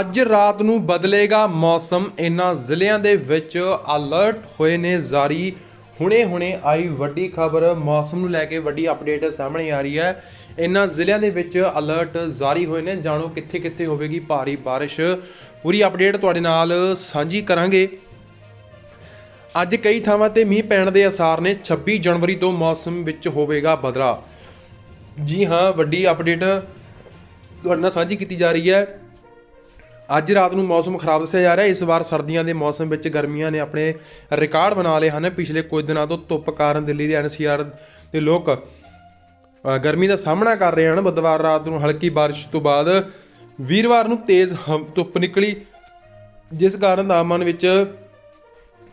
ਅੱਜ ਰਾਤ ਨੂੰ ਬਦਲੇਗਾ ਮੌਸਮ। ਇਨ੍ਹਾਂ ਜ਼ਿਲ੍ਹਿਆਂ ਦੇ ਵਿੱਚ ਅਲਰਟ ਹੋਏ ਨੇ ਜਾਰੀ। ਹੁਣੇ-ਹੁਣੇ ਆਈ ਵੱਡੀ ਖਬਰ। ਮੌਸਮ ਨੂੰ ਲੈ ਕੇ ਵੱਡੀ ਅਪਡੇਟ ਸਾਹਮਣੇ ਆ ਰਹੀ ਹੈ। ਇਨ੍ਹਾਂ ਜ਼ਿਲ੍ਹਿਆਂ ਦੇ ਵਿੱਚ ਅਲਰਟ ਜਾਰੀ ਹੋਏ ਨੇ। ਜਾਣੋ ਕਿੱਥੇ-ਕਿੱਥੇ ਹੋਵੇਗੀ ਭਾਰੀ ਬਾਰਿਸ਼। ਪੂਰੀ ਅਪਡੇਟ ਤੁਹਾਡੇ ਨਾਲ ਸਾਂਝੀ ਕਰਾਂਗੇ। ਅੱਜ ਕਈ ਥਾਵਾਂ ਤੇ ਮੀਂਹ ਪੈਣ ਦੇ ਅਸਾਰ ਨੇ। 26 ਜਨਵਰੀ ਤੋਂ ਮੌਸਮ ਵਿੱਚ ਹੋਵੇਗਾ ਬਦਲਾਅ। ਜੀ ਹਾਂ, ਵੱਡੀ ਅਪਡੇਟ ਤੁਹਾਡੇ ਨਾਲ ਸਾਂਝੀ ਕੀਤੀ ਜਾ ਰਹੀ ਹੈ। ਅੱਜ ਰਾਤ ਨੂੰ ਮੌਸਮ ਖਰਾਬ ਦੱਸਿਆ ਜਾ ਰਿਹਾ ਇਸ ਵਾਰ ਸਰਦੀਆਂ ਦੇ ਮੌਸਮ ਵਿੱਚ ਗਰਮੀਆਂ ਨੇ ਆਪਣੇ ਰਿਕਾਰਡ ਬਣਾ ਲਏ ਹਨ। ਪਿਛਲੇ ਕੁਝ ਦਿਨਾਂ ਤੋਂ ਧੁੱਪ ਕਾਰਨ ਦਿੱਲੀ ਦੇ ਐਨਸੀਆਰ ਦੇ ਲੋਕ ਗਰਮੀ ਦਾ ਸਾਹਮਣਾ ਕਰ ਰਹੇ ਹਨ। ਬੁੱਧਵਾਰ ਰਾਤ ਨੂੰ ਹਲਕੀ ਬਾਰਿਸ਼ ਤੋਂ ਬਾਅਦ ਵੀਰਵਾਰ ਨੂੰ ਤੇਜ਼ ਹਮ- ਧੁੱਪ ਨਿਕਲੀ, ਜਿਸ ਕਾਰਨ ਤਾਪਮਾਨ ਵਿੱਚ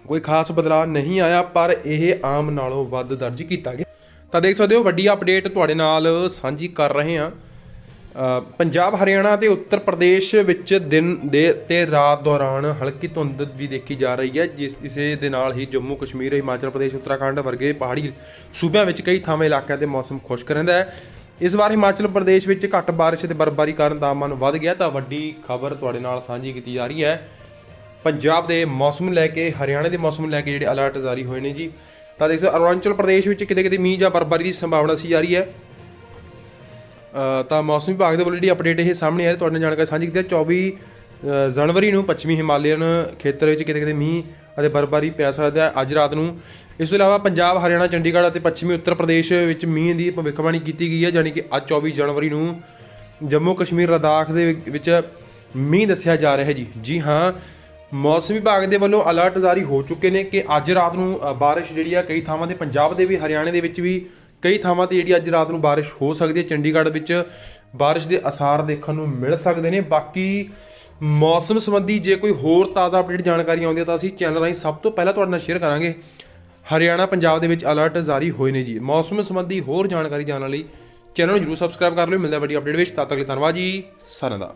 ਕੋਈ ਖਾਸ ਬਦਲਾਅ ਨਹੀਂ ਆਇਆ, ਪਰ ਇਹ ਆਮ ਨਾਲੋਂ ਵੱਧ ਦਰਜ ਕੀਤਾ ਗਿਆ। ਤਾਂ ਦੇਖ ਸਕਦੇ ਹੋ, ਵੱਡੀ ਅਪਡੇਟ ਤੁਹਾਡੇ ਨਾਲ ਸਾਂਝੀ ਕਰ ਰਹੇ ਹਾਂ। ਪੰਜਾਬ ਹਰਿਆਣਾ ਤੇ ਉੱਤਰ ਪ੍ਰਦੇਸ਼ ਵਿੱਚ ਦਿਨ ਦੇ ਤੇ ਰਾਤ ਦੌਰਾਨ ਹਲਕੀ ਧੁੰਦ ਵੀ ਦੇਖੀ ਜਾ ਰਹੀ ਹੈ, ਜਿਸ ਇਸੇ ਦੇ ਨਾਲ ਹੀ ਜੰਮੂ ਕਸ਼ਮੀਰ, ਹਿਮਾਚਲ ਪ੍ਰਦੇਸ਼, ਉੱਤਰਾਖੰਡ ਵਰਗੇ ਪਹਾੜੀ ਸੂਬਿਆਂ ਵਿੱਚ ਕਈ ਥਾਵੇਂ ਇਲਾਕਿਆਂ ਤੇ ਮੌਸਮ ਖੁਸ਼ਕ ਰਹਿੰਦਾ ਹੈ। ਇਸ ਵਾਰ ਹਿਮਾਚਲ ਪ੍ਰਦੇਸ਼ ਵਿੱਚ ਘੱਟ ਬਾਰਿਸ਼ ਤੇ ਬਰਫ਼ਬਾਰੀ ਕਾਰਨ ਤਾਪਮਾਨ ਵੱਧ ਗਿਆ, ਤਾਂ ਵੱਡੀ ਖਬਰ ਤੁਹਾਡੇ ਨਾਲ ਸਾਂਝੀ ਕੀਤੀ ਜਾ ਰਹੀ ਹੈ। ਪੰਜਾਬ ਦੇ ਮੌਸਮ ਨੂੰ ਲੈ ਕੇ, ਹਰਿਆਣਾ ਦੇ ਮੌਸਮ ਨੂੰ ਲੈ ਕੇ ਜਿਹੜੇ ਅਲਰਟ ਜਾਰੀ ਹੋਏ ਨੇ ਜੀ, ਤਾਂ ਦੇਖ ਸਕਦੇ ਅਰੁਣਾਚਲ ਪ੍ਰਦੇਸ਼ ਵਿੱਚ ਕਿਤੇ ਕਿਤੇ ਮੀਂਹ ਜਾਂ ਬਰਫ਼ਬਾਰੀ ਦੀ ਸੰਭਾਵਨਾ ਸੀ ਜਾ ਰਹੀ ਹੈ। ਤਾਂ ਮੌਸਮ ਵਿਭਾਗ ਦੇ ਵੱਲੋਂ ਜਿਹੜੀ ਅਪਡੇਟ ਇਹ ਸਾਹਮਣੇ ਆ ਰਹੀ ਤੁਹਾਡੇ ਨਾਲ ਜਾਣਕਾਰੀ ਸਾਂਝੀ ਕੀਤੀ ਹੈ। 24 ਜਨਵਰੀ ਨੂੰ ਪੱਛਮੀ ਹਿਮਾਲਯਨ ਖੇਤਰ ਵਿੱਚ ਕਿਤੇ ਕਿਤੇ ਮੀਂਹ ਅਤੇ ਬਰਫ਼ਬਾਰੀ ਪੈ ਸਕਦਾ ਹੈ ਅੱਜ ਰਾਤ ਨੂੰ। ਇਸ ਤੋਂ ਇਲਾਵਾ ਪੰਜਾਬ ਹਰਿਆਣਾ ਚੰਡੀਗੜ੍ਹ ਅਤੇ ਪੱਛਮੀ ਉੱਤਰ ਪ੍ਰਦੇਸ਼ ਵਿੱਚ ਮੀਂਹ ਦੀ ਭਵਿੱਖਬਾਣੀ ਕੀਤੀ ਗਈ ਹੈ ਯਾਨੀ ਕਿ ਅੱਜ 24 ਜਨਵਰੀ ਨੂੰ ਜੰਮੂ ਕਸ਼ਮੀਰ ਲਦਾਖ ਦੇ ਵਿ- ਵਿੱਚ ਮੀਂਹ ਦੱਸਿਆ ਜਾ ਰਿਹਾ ਹੈ ਜੀ। ਜੀ ਹਾਂ ਮੌਸਮ ਵਿਭਾਗ ਦੇ ਵੱਲੋਂ ਅਲਰਟ ਜਾਰੀ ਹੋ ਚੁੱਕੇ ਨੇ ਕਿ ਅੱਜ ਰਾਤ ਨੂੰ ਅ, ਬਾਰਿਸ਼ ਜਿਹੜੀ ਆ ਕਈ ਥਾਵਾਂ ਤੇ ਪੰਜਾਬ ਦੇ ਵੀ ਹਰਿਆਣੇ ਦੇ ਵਿੱਚ ਵੀ ਕਈ ਥਾਵਾਂ ਤੇ ਜਿਹੜੀ ਅੱਜ ਰਾਤ ਨੂੰ ਬਾਰਿਸ਼ ਹੋ ਸਕਦੀ ਹੈ। ਚੰਡੀਗੜ੍ਹ ਵਿੱਚ ਬਾਰਿਸ਼ ਦੇ ਅਸਾਰ ਦੇਖਣ ਨੂੰ ਮਿਲ ਸਕਦੇ ਨੇ। ਬਾਕੀ ਮੌਸਮ ਸੰਬੰਧੀ ਜੇ ਕੋਈ ਹੋਰ ਤਾਜ਼ਾ ਅਪਡੇਟ ਜਾਣਕਾਰੀ ਆਉਂਦੀ ਹੈ ਤਾਂ ਅਸੀਂ ਚੈਨਲ ਰਾਹੀਂ ਸਭ ਤੋਂ ਪਹਿਲਾਂ ਤੁਹਾਡੇ ਨਾਲ ਸ਼ੇਅਰ ਕਰਾਂਗੇ। ਹਰਿਆਣਾ, ਪੰਜਾਬ ਦੇ ਵਿੱਚ ਅਲਰਟ ਜਾਰੀ ਹੋਏ ਨੇ ਜੀ। ਮੌਸਮ ਸੰਬੰਧੀ ਹੋਰ ਜਾਣਕਾਰੀ ਜਾਣਨ ਲਈ ਚੈਨਲ ਨੂੰ ਜਰੂਰ ਸਬਸਕ੍ਰਾਈਬ ਕਰ ਲਿਓ। ਮਿਲਦਾ ਵੱਡੀ ਅਪਡੇਟ ਵਿੱਚ। ਤਦ ਤੱਕ ਲਈ ਧੰਨਵਾਦ ਜੀ। ਸਾਰਿਆਂ ਦਾ।